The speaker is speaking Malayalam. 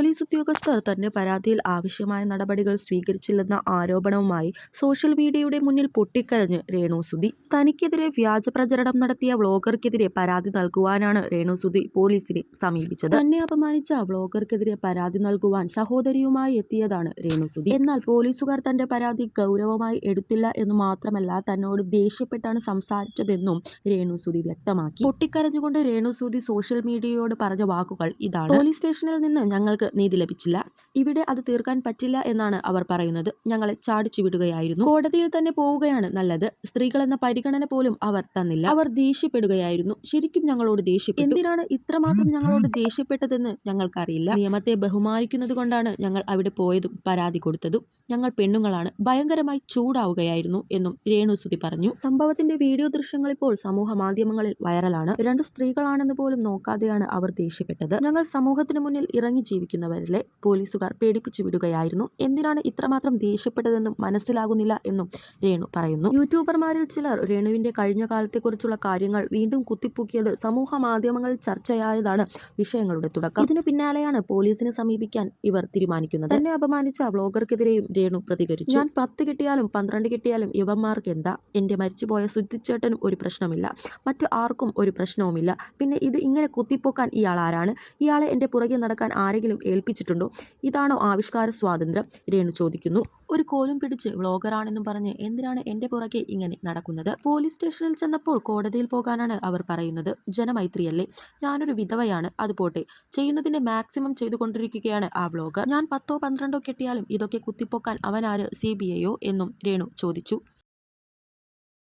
പോലീസ് ഉദ്യോഗസ്ഥർ തന്റെ പരാതിയിൽ ആവശ്യമായ നടപടികൾ സ്വീകരിച്ചില്ലെന്ന ആരോപണവുമായി സോഷ്യൽ മീഡിയയുടെ മുന്നിൽ പൊട്ടിക്കരഞ്ഞ് രേണുസുതി തനിക്കെതിരെ വ്യാജ പ്രചരണം നടത്തിയ വ്ളോഗർക്കെതിരെ പരാതി നൽകുവാനാണ് രേണു രേണുസുതി പോലീസിനെ സമീപിച്ചത്. തന്നെ അപമാനിച്ച വ്ളോഗർക്കെതിരെ പരാതി നൽകുവാൻ സഹോദരിയുമായി എത്തിയതാണ് രേണുസുതി എന്നാൽ പോലീസുകാർ തന്റെ പരാതി ഗൗരവമായി എടുത്തില്ല എന്ന് മാത്രമല്ല തന്നോട് ദേഷ്യപ്പെട്ടാണ് സംസാരിച്ചതെന്നും രേണുസുതി വ്യക്തമാക്കി. പൊട്ടിക്കരഞ്ഞുകൊണ്ട് രേണു രേണുസുതി സോഷ്യൽ മീഡിയയോട് പറഞ്ഞ വാക്കുകൾ ഇതാണ്. പോലീസ് സ്റ്റേഷനിൽ നിന്ന് ഞങ്ങൾക്ക് നീതി ലഭിച്ചില്ല. ഇവിടെ അത് തീർക്കാൻ പറ്റില്ല എന്നാണ് അവർ പറയുന്നത്. ഞങ്ങളെ ചാടിച്ചു വിടുകയായിരുന്നു കോടതിയിൽ തന്നെ പോവുകയാണ് നല്ലത്. സ്ത്രീകൾ എന്ന പരിഗണന പോലും അവർ തന്നില്ല. അവർ ദേഷ്യപ്പെടുകയായിരുന്നു. ശരിക്കും ഞങ്ങളോട് ദേഷ്യപ്പെട്ടു. എന്തിനാണ് ഇത്രമാത്രം ഞങ്ങളോട് ദേഷ്യപ്പെട്ടതെന്ന് ഞങ്ങൾക്കറിയില്ല. നിയമത്തെ ബഹുമാനിക്കുന്നത് കൊണ്ടാണ് ഞങ്ങൾ അവിടെ പോയതും പരാതി കൊടുത്തതും. ഞങ്ങൾ പെണ്ണുങ്ങളാണ്. ഭയങ്കരമായി ചൂടാവുകയായിരുന്നു എന്നും രേണുസുതി പറഞ്ഞു. സംഭവത്തിന്റെ വീഡിയോ ദൃശ്യങ്ങൾ ഇപ്പോൾ സമൂഹ മാധ്യമങ്ങളിൽ വൈറലാണ്. രണ്ട് സ്ത്രീകളാണെന്ന് പോലും നോക്കാതെയാണ് അവർ ദേഷ്യപ്പെട്ടത്. ഞങ്ങൾ സമൂഹത്തിന് മുന്നിൽ ഇറങ്ങി ജീവിക്കുന്നവരിലെ പോലീസുകാർ പേടിപ്പിച്ചു വിടുകയായിരുന്നു. എന്തിനാണ് ഇത്രമാത്രം ദേഷ്യപ്പെട്ടതെന്നും മനസ്സിലാകുന്നില്ല എന്നും രേണു പറയുന്നു. യൂട്യൂബർമാരിൽ ചിലർ രേണുവിന്റെ കഴിഞ്ഞ കാലത്തെക്കുറിച്ചുള്ള കാര്യങ്ങൾ വീണ്ടും കുത്തിപ്പൊക്കിയത് സമൂഹ മാധ്യമങ്ങളിൽ ചർച്ചയായതാണ് വിഷയങ്ങളുടെ തുടക്കം. ഇതിനു പിന്നാലെയാണ് പോലീസിനെ സമീപിക്കാൻ ഇവർ തീരുമാനിക്കുന്നത്. തന്നെ അപമാനിച്ച വ്ളോഗർക്കെതിരെയും രേണു പ്രതികരിച്ചു. ഞാൻ പത്ത് കിട്ടിയാലും പന്ത്രണ്ട് കിട്ടിയാലും ഇവന്മാർക്ക് എന്താ? എന്റെ മരിച്ചുപോയ സുദ്ധിച്ചേട്ടനും ഒരു പ്രശ്നമില്ല. മറ്റു ആർക്കും ഒരു പ്രശ്നവുമില്ല. പിന്നെ ഇത് ഇങ്ങനെ കുത്തിപ്പൊക്കാൻ ഇയാൾ ആരാണ്? ഇയാളെ എന്റെ പുറകെ നടക്കാൻ ആരെങ്കിലും ഏൽപ്പിച്ചിട്ടുണ്ടോ? ഇതാണോ ആവിഷ്കാര സ്വാതന്ത്ര്യം? രേണു ചോദിക്കുന്നു. ഒരു കോലും പിടിച്ച് വ്ളോഗറാണെന്നും പറഞ്ഞ് എന്തിനാണ് എന്റെ പുറകെ ഇങ്ങനെ നടക്കുന്നത്? പോലീസ് സ്റ്റേഷനിൽ ചെന്നപ്പോൾ കോടതിയിൽ പോകാനാണ് അവർ പറയുന്നത്. ജനമൈത്രിയല്ലേ? ഞാനൊരു വിധവയാണ്. അത് പോട്ടെ. ചെയ്യുന്നതിന്റെ മാക്സിമം ചെയ്തുകൊണ്ടിരിക്കുകയാണ് ആ വ്ളോഗർ. ഞാൻ പത്തോ പന്ത്രണ്ടോ കെട്ടിയാലും ഇതൊക്കെ കുത്തിപ്പൊക്കാൻ അവനാര് സി എന്നും രേണു ചോദിച്ചു.